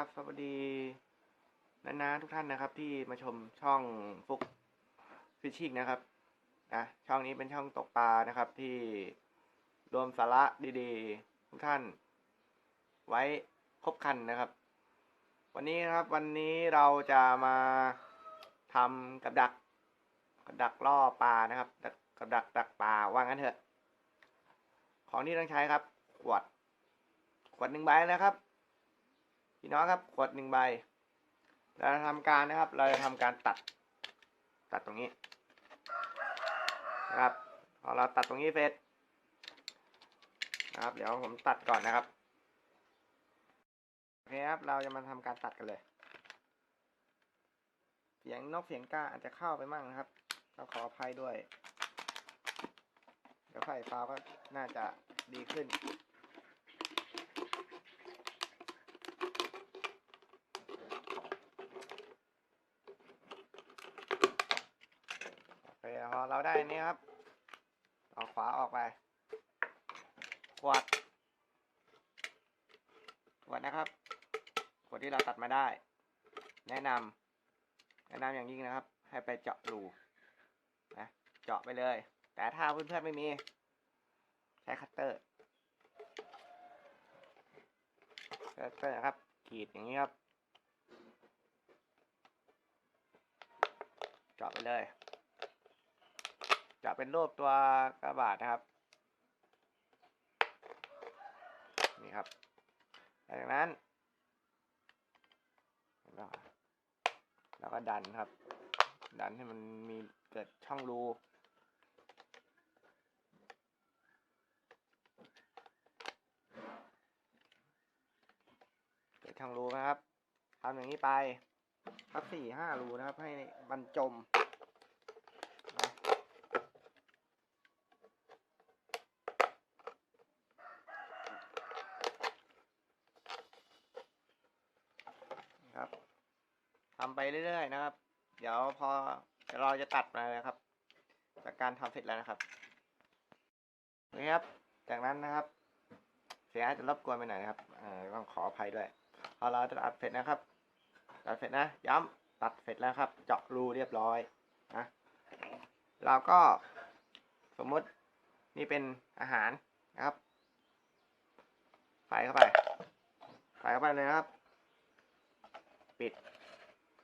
ราบสวัสดีนะนะทุกท่านนะครับ ที่มาชมช่องฟุกฟิชชิ่งนะครับนะช่องนี้เป็นช่องตกปลานะครับ ที่รวมสาระดีๆ ทุกท่าน ไว้ครบคันนะครับ วันนี้นะครับวันนี้เราจะมาทำกับดักกับดักล่อปลานะครับดักกับดักดักปลาว่างั้นเถอะ ของที่ต้องใช้ครับ ขวด ขวดหนึ่งใบนะครับ พี่น้องครับขวดหนึ่งใบเราจะทำการนะครับ เราจะทำการตัด ตัดตรงนี้นะครับพอเราตัดตรงนี้เสร็จนะครับ เดี๋ยวผมตัดก่อนนะครับโอเคครับ เราจะมาทำการตัดกันเลย เสียงนกเสียงกาอาจจะเข้าไปมั่งนะครับต้องขออภัยด้วย เดี๋ยวไฟฟ้าก็น่าจะดีขึ้น โอ เคพอเราได้อันนี้ครับเอาขวาออกไป ขวด ขวดนะครับ ขวดที่เราตัดมาได้ แนะนำแนะนำอย่างยิ่งนะครับ ให้ไปเจาะรูนะเจาะไปเลย แต่ถ้าเพื่อนๆไม่มี ใช้คัตเตอร์คัตเตอร์นะครับขีดอย่างนี้ครับ เจาะไปเลย จะเป็นรูปตัวกระบาดนะครับ นี่ครับหลังจากนั้นแล้วก็ดันครับ ดันให้มันมีเกิดช่องรูเกิดช่องรูนะครับทำอย่างนี้ไปสักสี่ห้ารูนะครับ ให้บรรจม ครับ ทำไปเรื่อยๆนะครับ เดี๋ยวพอเราจะตัดมาเลยครับ จากการทำเสร็จแล้วนะครับโอเคครับ จากนั้นนะครับ เสียงอาจจะรบกวนไปหน่อยนะครับต้องขออภัยด้วยพอเราจะตัดเสร็จนะครับ ตัดเสร็จนะ ย้ำตัดเสร็จแล้วครับ เจาะรูเรียบร้อยนะเราก็สมมตินี่เป็นอาหารนะครับใส่เข้าไปใส่เข้าไปเลยนะครับ ปิด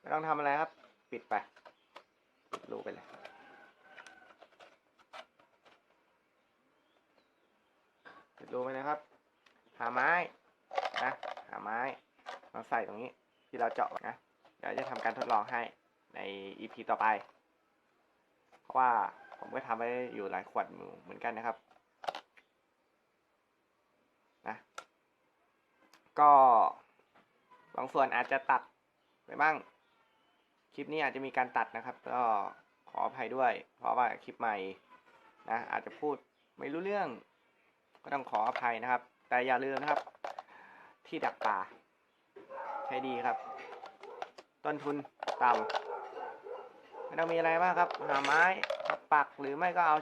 ไม่ต้องทำอะไรครับ ปิดไปปิดรูไปเลยปิดรูไปนะครับ หาไม้นะหาไม้มาใส่ตรงนี้ที่เราเจาะนะเดี๋ยวจะทำการทดลองให้ใน EP ต่อไป เพราะว่าผมก็ทำไปอยู่หลายขวดเหมือนกันนะครับนะก็บางส่วนอาจจะตัดไปบ้าง คลิปนี้อาจจะมีการตัดนะครับ ก็ขออภัยด้วย เพราะว่าคลิปใหม่นะอาจจะพูดไม่รู้เรื่อง ก็ต้องขออภัยนะครับ แต่อย่าลืมนะครับ ที่ดักป่าใช้ดีครับ ต้นทุนต่ำไม่ต้องมีอะไรมากครับ หาไม้ปักหรือไม่ก็เอา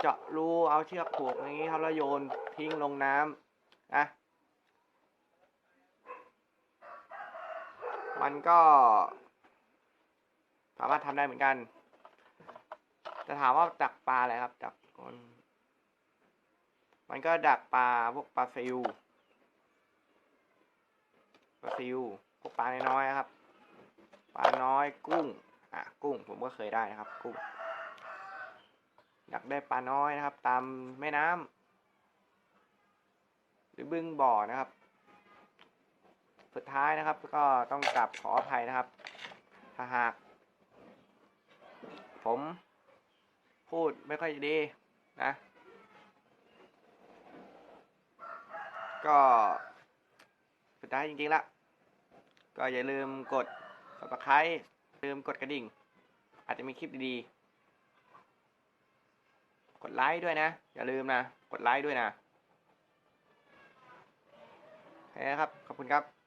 เจาะรูเอาเชือกผูกอย่างนี้ครับแล้วโยนทิ้งลงน้ำนะมันก็ สามารถทำได้เหมือนกัน จะถามว่าดักปลาอะไรครับ ดักมันมันก็ดักปลาพวกปลาซิวปลาซิวพวกปลาน้อยๆครับ ปลาน้อยกุ้ง อะกุ้ง ผมก็เคยได้นะครับ กุ้ง ดักได้ปลาน้อยนะครับ ตามแม่น้ำหรือบึงบ่อนะครับ สุดท้ายนะครับก็ต้องกลับขออภัยนะครับ ถ้าหาก ผมพูดไม่ค่อยดีนะ ก็สุดท้ายจริงๆละ ก็อย่าลืมกด subscribe ลืมกดกระดิ่ง อาจจะมีคลิปดีๆ กดไลค์ด้วยนะ อย่าลืมนะ กดไลค์ด้วยนะโอเคครับ ขอบคุณครับ